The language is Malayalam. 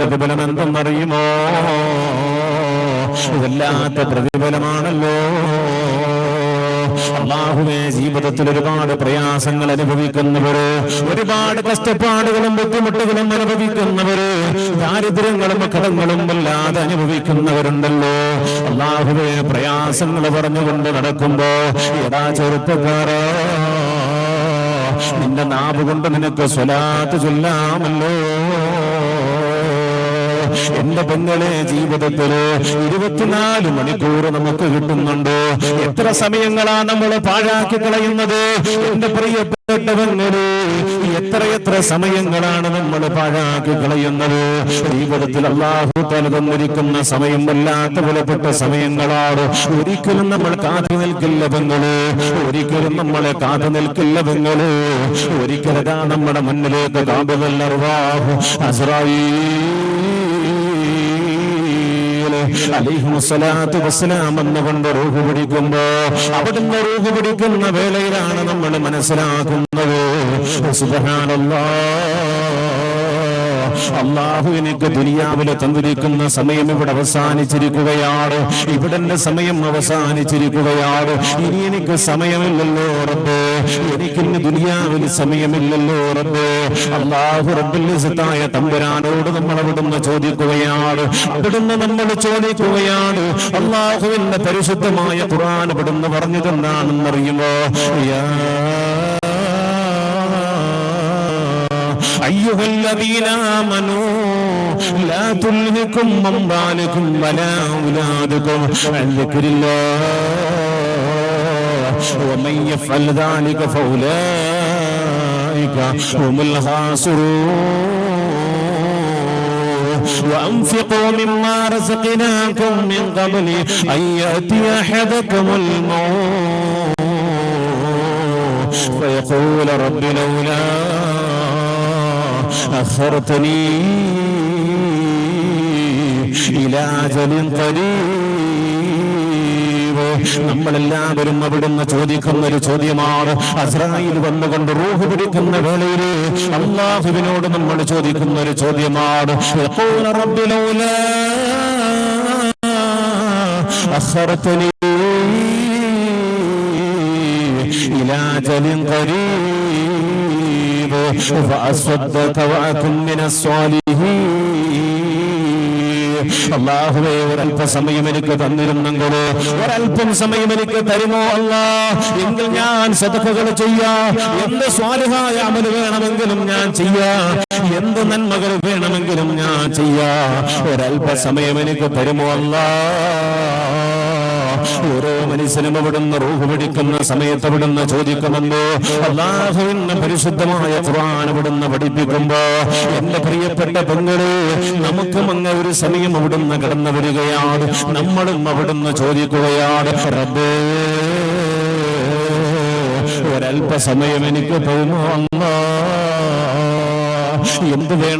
പ്രതിഫലം എന്തെന്നറിയുമോ വല്ലാത്ത പ്രതിഫലമാണല്ലോ. അള്ളാഹുവെ ജീവിതത്തിൽ ഒരുപാട് പ്രയാസങ്ങൾ അനുഭവിക്കുന്നവര് ഒരുപാട് കഷ്ടപ്പാടുകളും ബുദ്ധിമുട്ടുകളും അനുഭവിക്കുന്നവര് ദാരിദ്ര്യങ്ങളും കടങ്ങളും വല്ലാതെ അനുഭവിക്കുന്നവരുണ്ടല്ലോ. അള്ളാഹുവെ പ്രയാസങ്ങൾ പറഞ്ഞുകൊണ്ട് നടക്കുമ്പോ എടാ ചെറുപ്പക്കാരാ നിന്റെ നാവ് കൊണ്ട് നിനക്ക് സ്വലാത്ത് ചൊല്ലാമല്ലോ. എന്റെ പെങ്ങളെ ജീവിതത്തിൽ ഇരുപത്തിനാല് മണിക്കൂർ നമുക്ക് കിട്ടുന്നുണ്ട്. എത്ര സമയങ്ങളാണ് നമ്മൾ പാഴാക്കി കളയുന്നത്? എന്റെ പ്രിയപ്പെട്ട പെങ്ങളെ എത്ര സമയങ്ങളാണ് നമ്മൾ പാഴാക്കി കളയുന്നത്? ജീവിതത്തിൽ അള്ളാഹു തല തന്നിരിക്കുന്ന സമയം വല്ലാത്ത വിലപ്പെട്ട സമയങ്ങളാണ്. ഒരിക്കലും നമ്മൾ കാത്തു നിൽക്കില്ല പെങ്ങൾ. ഒരിക്കലും നമ്മളെ കാത്തു നിൽക്കില്ല പെങ്ങൾ. ഒരിക്കലതാ നമ്മുടെ മുന്നിലേക്ക് കാമ്പുകൾ വസ്സലാം എന്നുകൊണ്ട് റൂഹ് പിടിക്കുമ്പോ അവിടുന്ന് റൂഹ് പിടിക്കുന്ന വേളയിലാണ് നമ്മൾ മനസ്സിലാക്കുന്നത്. സുബ്ഹാനല്ലാ അള്ളാഹു എനിക്ക് ദുനിയാവിലെ തന്നിരിക്കുന്ന സമയം ഇവിടെ അവസാനിച്ചിരിക്കുകയാണ്. ഇവിടെ സമയം അവസാനിച്ചിരിക്കുകയാണ്. ഇനി എനിക്ക് സമയമില്ലല്ലോ റബ്ബേ. എനിക്കിന്ന് ദുനിയാവിൽ സമയമില്ലല്ലോ റബ്ബേ. അള്ളാഹു റബ്ബുലിസത്തായ തമ്പുരാനോട് നമ്മൾ അവിടുന്ന് ചോദിക്കുകയാണ്. അവിടുന്ന് നമ്മൾ ചോദിക്കുകയാണ് അള്ളാഹുവിന്റെ പരിശുദ്ധമായ ഖുർആൻ അവിടുന്ന് പറഞ്ഞതെന്താണെന്നറിയുമോ? യാ أيها الذين آمنوا لا تلهكم أموالكم ولا أولادكم عن ذكر الله ومن يفعل ذلك فأولئك هم الخاسرون وأنفقوا مما رزقناكم من قبل أن يأتي أحدكم الموت فيقول رب لولا أخرتني إلى أجل قريب നമ്മളെല്ലാവരും അവിടുന്ന് ചോദിക്കുന്ന ഒരു ചോദ്യമാണ് അസ്രായിൽ വന്നുകൊണ്ട് റൂഹ് പിടിക്കുന്ന വേളയിൽ അള്ളാഹുവിനോട് നമ്മൾ ചോദിക്കുന്ന ഒരു ചോദ്യമാണ് يقول رب لولا أخرتني إلى أجل قريب അള്ളാഹുവേ ഒരല്പ സമയം എനിക്ക് തന്നിരുന്നെങ്കിൽ ഒരല്പം സമയം എനിക്ക് തരുമോ അല്ല? എങ്കിൽ ഞാൻ സദഖകൾ ചെയ്യാം. എന്ത് സ്വാലിഹായ അമൽ വേണമെങ്കിലും ഞാൻ ചെയ്യാം. എന്ത് നന്മകൾ വേണമെങ്കിലും ഞാൻ ചെയ്യാം. ഒരല്പ സമയം എനിക്ക് തരുമോ അല്ലാ? ഓരോ മനുഷ്യനും അവിടുന്ന് റൂഹ് പിടിക്കുന്ന സമയത്ത് അവിടുന്ന് ചോദിക്കുമല്ലോ അള്ളാഹുവിന്റെ പരിശുദ്ധമായ ഖുർആൻ അവിടുന്ന് പഠിപ്പിക്കുമ്പോ എന്റെ പ്രിയപ്പെട്ട പെങ്ങളെ നമുക്കും അങ്ങ് ഒരു സമയം അവിടുന്ന് കടന്നു വരികയാണ്. നമ്മളും അവിടുന്ന് ചോദിക്കുകയാണ് റബ്ബേ ഒരല്പ സമയം എനിക്ക് തോന്നുന്നു എന്ത് വേണം